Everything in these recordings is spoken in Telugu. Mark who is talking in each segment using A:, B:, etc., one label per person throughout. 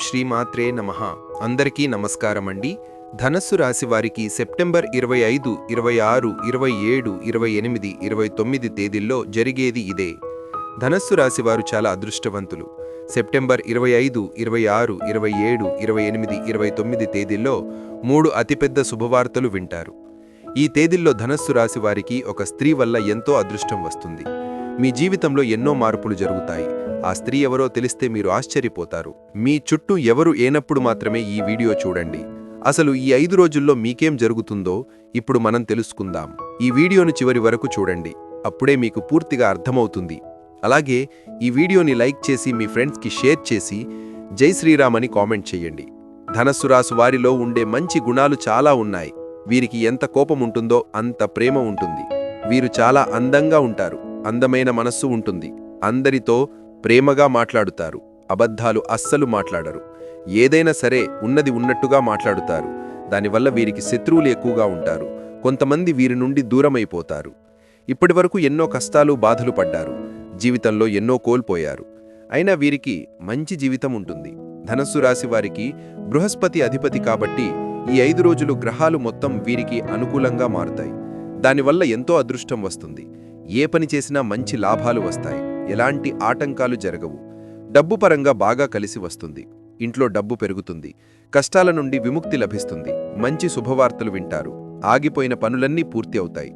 A: శ్రీమాత్రే నమ. అందరికీ నమస్కారం అండి ధనస్సు రాశి వారికి సెప్టెంబర్ ఇరవై ఐదు ఇరవై ఆరు ఇరవై ఏడు ఇరవై ఎనిమిది ఇరవై తొమ్మిది తేదీల్లో జరిగేది ఇదే. ధనస్సు రాశి వారు చాలా అదృష్టవంతులు. సెప్టెంబర్ ఇరవై ఐదు ఇరవై ఆరు ఇరవై ఏడు ఇరవై ఎనిమిది ఇరవై తొమ్మిది తేదీల్లో మూడు అతిపెద్ద శుభవార్తలు వింటారు. ఈ తేదీల్లో ధనస్సు రాశి వారికి ఒక స్త్రీ వల్ల ఎంతో అదృష్టం వస్తుంది. మీ జీవితంలో ఎన్నో మార్పులు జరుగుతాయి. ఆ స్త్రీ ఎవరో తెలిస్తే మీరు ఆశ్చర్యపోతారు. మీ చుట్టూ ఎవరు ఏనప్పుడు మాత్రమే ఈ వీడియో చూడండి. అసలు ఈ ఐదు రోజుల్లో మీకేం జరుగుతుందో ఇప్పుడు మనం తెలుసుకుందాం. ఈ వీడియోను చివరి వరకు చూడండి. అప్పుడే మీకు పూర్తిగా అర్థమవుతుంది. అలాగే ఈ వీడియోని లైక్ చేసి మీ ఫ్రెండ్స్కి షేర్ చేసి జై శ్రీరామ్ అని కామెంట్ చేయండి. ధనస్సు రాసు వారిలో ఉండే మంచి గుణాలు చాలా ఉన్నాయి. వీరికి ఎంత కోపం ఉంటుందో అంత ప్రేమ ఉంటుంది. వీరు చాలా అందంగా ఉంటారు. అందమైన మనస్సు ఉంటుంది. అందరితో ప్రేమగా మాట్లాడుతారు. అబద్ధాలు అస్సలు మాట్లాడరు. ఏదైనా సరే ఉన్నది ఉన్నట్టుగా మాట్లాడుతారు. దానివల్ల వీరికి శత్రువులు ఎక్కువగా ఉంటారు. కొంతమంది వీరి నుండి దూరమైపోతారు. ఇప్పటివరకు ఎన్నో కష్టాలు బాధలు పడ్డారు. జీవితంలో ఎన్నో కోల్పోయారు. అయినా వీరికి మంచి జీవితం ఉంటుంది. ధనస్సు రాశి వారికి బృహస్పతి అధిపతి కాబట్టి ఈ ఐదు రోజులు గ్రహాలు మొత్తం వీరికి అనుకూలంగా మారుతాయి. దానివల్ల ఎంతో అదృష్టం వస్తుంది. ఏ పని చేసినా మంచి లాభాలు వస్తాయి. ఎలాంటి ఆటంకాలు జరగవు. డబ్బు పరంగా బాగా కలిసి వస్తుంది. ఇంట్లో డబ్బు పెరుగుతుంది. కష్టాల నుండి విముక్తి లభిస్తుంది. మంచి శుభవార్తలు వింటారు. ఆగిపోయిన పనులన్నీ పూర్తి అవుతాయి.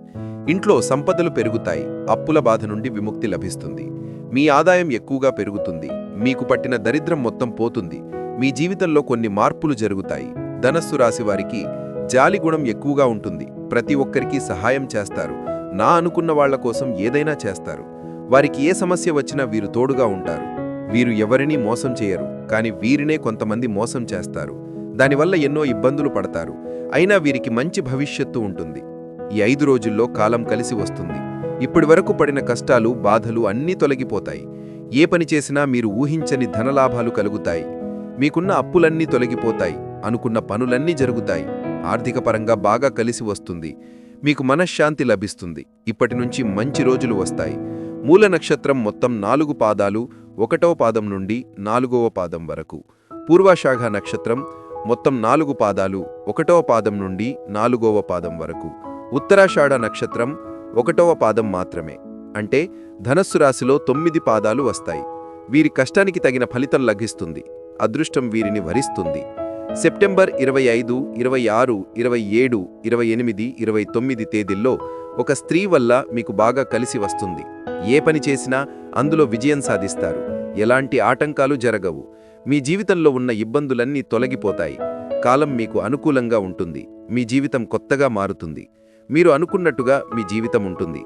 A: ఇంట్లో సంపదలు పెరుగుతాయి. అప్పుల బాధ నుండి విముక్తి లభిస్తుంది. మీ ఆదాయం ఎక్కువగా పెరుగుతుంది. మీకు పట్టిన దరిద్రం మొత్తం పోతుంది. మీ జీవితంలో కొన్ని మార్పులు జరుగుతాయి. ధనస్సు రాశివారికి జాలిగుణం జాలి గుణం ఎక్కువగా ఉంటుంది. ప్రతి ఒక్కరికి సహాయం చేస్తారు. నా అనుకున్న వాళ్ళ కోసం ఏదైనా చేస్తారు. వారికి ఏ సమస్య వచ్చినా వీరు తోడుగా ఉంటారు. వీరు ఎవరినీ మోసం చేయరు కాని వీరినే కొంతమంది మోసం చేస్తారు. దానివల్ల ఎన్నో ఇబ్బందులు పడతారు. అయినా వీరికి మంచి భవిష్యత్తు ఉంటుంది. ఈ ఐదు రోజుల్లో కాలం కలిసి వస్తుంది. ఇప్పటి వరకు పడిన కష్టాలు బాధలు అన్నీ తొలగిపోతాయి. ఏ పని చేసినా మీరు ఊహించని ధనలాభాలు కలుగుతాయి. మీకున్న అప్పులన్నీ తొలగిపోతాయి. అనుకున్న పనులన్నీ జరుగుతాయి. ఆర్థికపరంగా బాగా కలిసి వస్తుంది. మీకు మనశ్శాంతి లభిస్తుంది. ఇప్పటి నుంచి మంచి రోజులు వస్తాయి. మూల నక్షత్రం మొత్తం నాలుగు పాదాలు ఒకటవ పాదం నుండి నాలుగవ పాదం వరకు. పూర్వాషాఢ నక్షత్రం మొత్తం నాలుగు పాదాలు ఒకటవ పాదం నుండి నాలుగవ పాదం వరకు. ఉత్తరాషాఢ నక్షత్రం ఒకటవ పాదం మాత్రమే. అంటే ధనస్సు రాశిలో తొమ్మిది పాదాలు వస్తాయి. వీరి కష్టానికి తగిన ఫలితం లభిస్తుంది. అదృష్టం వీరిని వరిస్తుంది. సెప్టెంబర్ ఇరవై ఐదు ఇరవై ఆరు ఇరవై ఏడు ఇరవై ఎనిమిది ఇరవై తొమ్మిది తేదీల్లో ఒక స్త్రీ వల్ల మీకు బాగా కలిసి వస్తుంది. ఏ పని చేసినా అందులో విజయం సాధిస్తారు. ఎలాంటి ఆటంకాలు జరగవు. మీ జీవితంలో ఉన్న ఇబ్బందులన్నీ తొలగిపోతాయి. కాలం మీకు అనుకూలంగా ఉంటుంది. మీ జీవితం కొత్తగా మారుతుంది. మీరు అనుకున్నట్టుగా మీ జీవితం ఉంటుంది.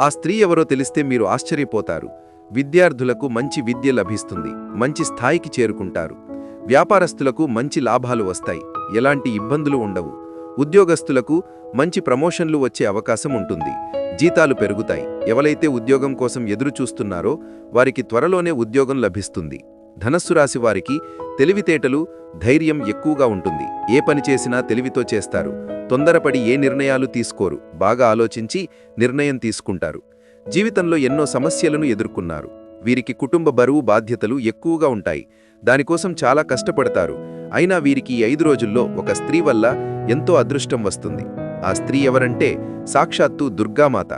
A: ఆ స్త్రీ ఎవరో తెలిస్తే మీరు ఆశ్చర్యపోతారు. విద్యార్థులకు మంచి విద్య లభిస్తుంది. మంచి స్థాయికి చేరుకుంటారు. వ్యాపారస్తులకు మంచి లాభాలు వస్తాయి. ఎలాంటి ఇబ్బందులు ఉండవు. ఉద్యోగస్తులకు మంచి ప్రమోషన్లు వచ్చే అవకాశం ఉంటుంది. జీతాలు పెరుగుతాయి. ఎవరైతే ఉద్యోగం కోసం ఎదురు చూస్తున్నారో వారికి త్వరలోనే ఉద్యోగం లభిస్తుంది. ధనస్సు రాశి వారికి తెలివితేటలు ధైర్యం ఎక్కువగా ఉంటుంది. ఏ పని చేసినా తెలివితో చేస్తారు. తొందరపడి ఏ నిర్ణయాలు తీసుకోరు. బాగా ఆలోచించి నిర్ణయం తీసుకుంటారు. జీవితంలో ఎన్నో సమస్యలను ఎదుర్కొన్నారు. వీరికి కుటుంబ బరువు బాధ్యతలు ఎక్కువగా ఉంటాయి. దానికోసం చాలా కష్టపడతారు. అయినా వీరికి ఈ ఐదు రోజుల్లో ఒక స్త్రీ వల్ల ఎంతో అదృష్టం వస్తుంది. ఆ స్త్రీ ఎవరంటే సాక్షాత్తు దుర్గామాత.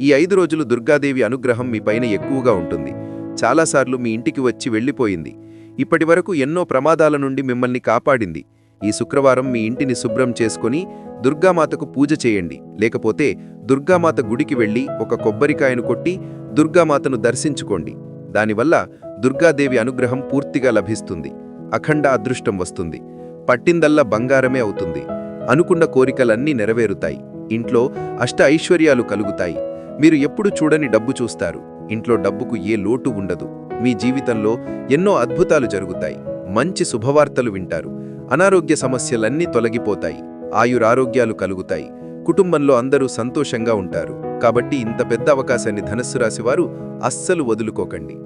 A: ఈ ఐదు రోజులు దుర్గాదేవి అనుగ్రహం మీ పైన ఎక్కువగా ఉంటుంది. చాలాసార్లు మీ ఇంటికి వచ్చి వెళ్ళిపోయింది. ఇప్పటివరకు ఎన్నో ప్రమాదాల నుండి మిమ్మల్ని కాపాడింది. ఈ శుక్రవారం మీ ఇంటిని శుభ్రం చేసుకుని దుర్గామాతకు పూజ చేయండి. లేకపోతే దుర్గామాత గుడికి వెళ్ళి ఒక కొబ్బరికాయను కొట్టి దుర్గామాతను దర్శించుకోండి. దానివల్ల దుర్గాదేవి అనుగ్రహం పూర్తిగా లభిస్తుంది. అఖండ అదృష్టం వస్తుంది. పట్టిందల్లా బంగారమే అవుతుంది. అనుకున్న కోరికలన్నీ నెరవేరుతాయి. ఇంట్లో అష్ట ఐశ్వర్యాలు కలుగుతాయి. మీరు ఎప్పుడు చూడని డబ్బు చూస్తారు. ఇంట్లో డబ్బుకు ఏ లోటు ఉండదు. మీ జీవితంలో ఎన్నో అద్భుతాలు జరుగుతాయి. మంచి శుభవార్తలు వింటారు. అనారోగ్య సమస్యలన్నీ తొలగిపోతాయి. ఆయురారోగ్యాలు కలుగుతాయి. కుటుంబంలో అందరూ సంతోషంగా ఉంటారు. కాబట్టి ఇంత పెద్ద అవకాశాన్ని ధనస్సు రాశివారు అస్సలు వదులుకోకండి.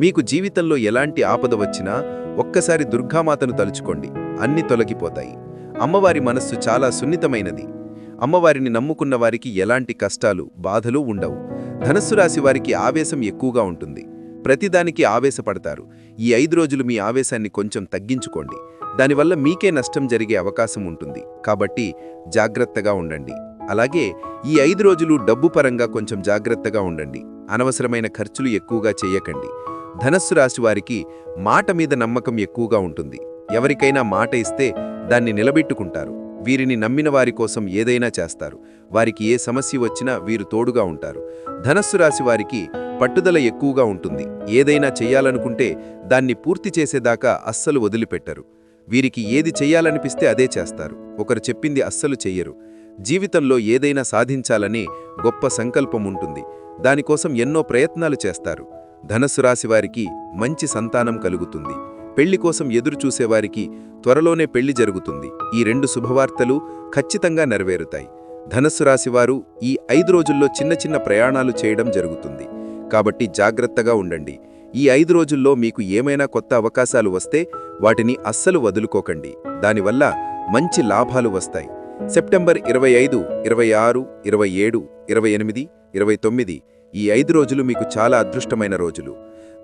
A: మీకు జీవితంలో ఎలాంటి ఆపద వచ్చినా ఒక్కసారి దుర్గామాతను తలుచుకోండి. అన్ని తొలగిపోతాయి. అమ్మవారి మనస్సు చాలా సున్నితమైనది. అమ్మవారిని నమ్ముకున్న వారికి ఎలాంటి కష్టాలు బాధలు ఉండవు. ధనస్సు రాశి వారికి ఆవేశం ఎక్కువగా ఉంటుంది. ప్రతిదానికి ఆవేశపడతారు.
B: ఈ ఐదు రోజులు మీ ఆవేశాన్ని కొంచెం తగ్గించుకోండి. దానివల్ల మీకే నష్టం జరిగే అవకాశం ఉంటుంది. కాబట్టి జాగ్రత్తగా ఉండండి. అలాగే ఈ ఐదు రోజులు డబ్బు పరంగా కొంచెం జాగ్రత్తగా ఉండండి. అనవసరమైన ఖర్చులు ఎక్కువగా చేయకండి. ధనస్సు రాశి వారికి మాట మీద నమ్మకం ఎక్కువగా ఉంటుంది. ఎవరికైనా మాట ఇస్తే దాన్ని నిలబెట్టుకుంటారు. వీరిని నమ్మిన వారి కోసం ఏదైనా చేస్తారు. వారికి ఏ సమస్య వచ్చినా వీరు తోడుగా ఉంటారు. ధనస్సు రాశి వారికి పట్టుదల ఎక్కువగా ఉంటుంది. ఏదైనా చెయ్యాలనుకుంటే దాన్ని పూర్తి చేసేదాకా అస్సలు వదిలిపెట్టరు. వీరికి ఏది చెయ్యాలనిపిస్తే అదే చేస్తారు. ఒకరు చెప్పింది అస్సలు చెయ్యరు. జీవితంలో ఏదైనా సాధించాలనే గొప్ప సంకల్పం ఉంటుంది దానికోసం ఎన్నో ప్రయత్నాలు చేస్తారు. ధనస్సు రాశివారికి మంచి సంతానం కలుగుతుంది. పెళ్ళి కోసం ఎదురుచూసేవారికి త్వరలోనే పెళ్ళి జరుగుతుంది. ఈ రెండు శుభవార్తలు ఖచ్చితంగా నెరవేరుతాయి. ధనస్సు రాశివారు ఈ ఐదు రోజుల్లో చిన్న చిన్న ప్రయాణాలు చేయడం జరుగుతుంది. కాబట్టి జాగ్రత్తగా ఉండండి. ఈ ఐదు రోజుల్లో మీకు ఏమైనా కొత్త అవకాశాలు వస్తే వాటిని అస్సలు వదులుకోకండి. దానివల్ల మంచి లాభాలు వస్తాయి. సెప్టెంబర్ ఇరవై ఐదు ఇరవై ఆరు ఇరవై ఏడు ఇరవై ఎనిమిది ఇరవై తొమ్మిది ఈ ఐదు రోజులు మీకు చాలా అదృష్టమైన రోజులు.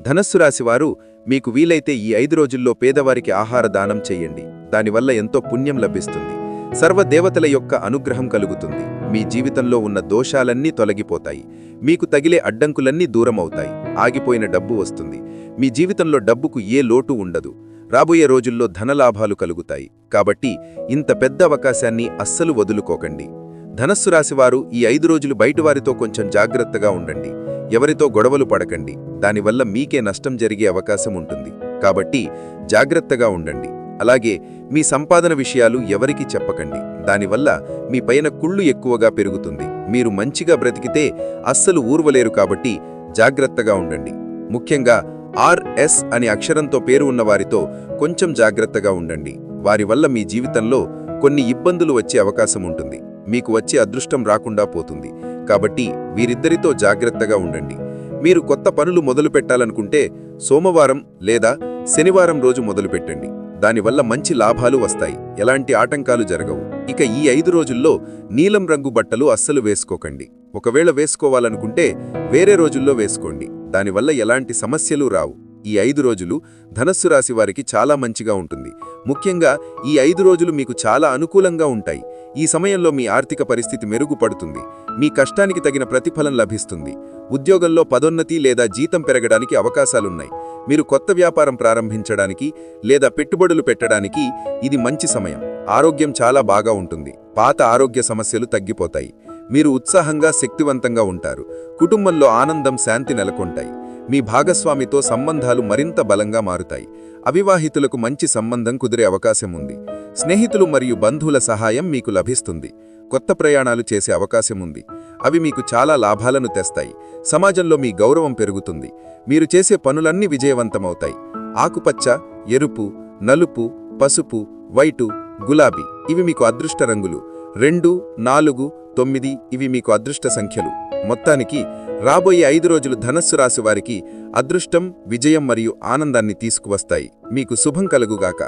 B: ధనస్సు రాశివారు మీకు వీలైతే ఈ ఐదు రోజుల్లో పేదవారికి ఆహార దానం చేయండి. దానివల్ల ఎంతో పుణ్యం లభిస్తుంది. సర్వదేవతల యొక్క అనుగ్రహం కలుగుతుంది. మీ జీవితంలో ఉన్న దోషాలన్నీ తొలగిపోతాయి. మీకు తగిలే అడ్డంకులన్నీ దూరమవుతాయి. ఆగిపోయిన డబ్బు వస్తుంది. మీ జీవితంలో డబ్బుకు ఏ లోటు ఉండదు. రాబోయే రోజుల్లో ధనలాభాలు కలుగుతాయి. కాబట్టి ఇంత పెద్ద అవకాశాన్ని అస్సలు వదులుకోకండి. ధనస్సు రాశివారు ఈ ఐదు రోజులు బయటవారితో కొంచెం జాగ్రత్తగా ఉండండి. ఎవరితో గొడవలు పడకండి. దానివల్ల మీకే నష్టం జరిగే అవకాశం ఉంటుంది. కాబట్టి జాగ్రత్తగా ఉండండి. అలాగే మీ సంపాదన విషయాలు ఎవరికీ చెప్పకండి. దానివల్ల మీ పైన కుళ్ళు ఎక్కువగా పెరుగుతుంది. మీరు మంచిగా బ్రతికితే అస్సలు ఊర్వలేరు కాబట్టి జాగ్రత్తగా ఉండండి. ముఖ్యంగా ఆర్ఎస్ అనే అక్షరంతో పేరు ఉన్నవారితో కొంచెం జాగ్రత్తగా ఉండండి. వారి వల్ల మీ జీవితంలో కొన్ని ఇబ్బందులు వచ్చే అవకాశం ఉంటుంది. మీకు వచ్చే అదృష్టం రాకుండా పోతుంది. కాబట్టి వీరిద్దరితో జాగ్రత్తగా ఉండండి. మీరు కొత్త పనులు మొదలు పెట్టాలనుకుంటే సోమవారం లేదా శనివారం రోజు మొదలుపెట్టండి దానివల్ల మంచి లాభాలు వస్తాయి. ఎలాంటి ఆటంకాలు జరగవు. ఇక ఈ ఐదు రోజుల్లో నీలం రంగు బట్టలు అస్సలు వేసుకోకండి. ఒకవేళ వేసుకోవాలనుకుంటే వేరే రోజుల్లో వేసుకోండి. దానివల్ల ఎలాంటి సమస్యలు రావు. ఈ ఐదు రోజులు ధనస్సు రాశి వారికి చాలా మంచిగా ఉంటుంది. ముఖ్యంగా ఈ ఐదు రోజులు మీకు చాలా అనుకూలంగా ఉంటాయి. ఈ సమయంలో మీ ఆర్థిక పరిస్థితి మెరుగుపడుతుంది. మీ కష్టానికి తగిన ప్రతిఫలం లభిస్తుంది. ఉద్యోగంలో పదోన్నతి లేదా జీతం పెరగడానికి అవకాశాలున్నాయి. మీరు కొత్త వ్యాపారం ప్రారంభించడానికి లేదా పెట్టుబడులు పెట్టడానికి ఇది మంచి సమయం. ఆరోగ్యం చాలా బాగా ఉంటుంది. పాత ఆరోగ్య సమస్యలు తగ్గిపోతాయి. మీరు ఉత్సాహంగా శక్తివంతంగా ఉంటారు. కుటుంబంలో ఆనందం శాంతి నెలకొంటాయి. మీ భాగస్వామితో సంబంధాలు మరింత బలంగా మారుతాయి. అవివాహితులకు మంచి సంబంధం కుదిరే అవకాశం ఉంది. స్నేహితులు మరియు బంధువుల సహాయం మీకు లభిస్తుంది. కొత్త ప్రయాణాలు చేసే అవకాశం ఉంది. అవి మీకు చాలా లాభాలను తెస్తాయి. సమాజంలో మీ గౌరవం పెరుగుతుంది. మీరు చేసే పనులన్నీ విజయవంతమవుతాయి. ఆకుపచ్చ ఎరుపు నలుపు పసుపు వైటు గులాబీ ఇవి మీకు అదృష్ట రంగులు. రెండు నాలుగు తొమ్మిది ఇవి మీకు అదృష్ట సంఖ్యలు. మొత్తానికి రాబోయే ఐదు రోజులు ధనస్సు రాశి వారికి అదృష్టం విజయం మరియు ఆనందాన్ని తీసుకువస్తాయి. మీకు శుభం కలుగుగాక.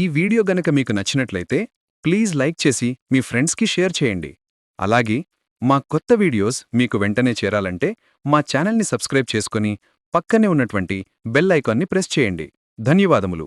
C: ఈ వీడియో గనక మీకు నచ్చినట్లయితే ప్లీజ్ లైక్ చేసి మీ ఫ్రెండ్స్కి షేర్ చేయండి. అలాగే మా కొత్త వీడియోస్ మీకు వెంటనే చేరాలంటే మా ఛానల్ని సబ్స్క్రైబ్ చేసుకుని పక్కనే ఉన్నటువంటి బెల్ ఐకాన్ని ప్రెస్ చేయండి. ధన్యవాదములు.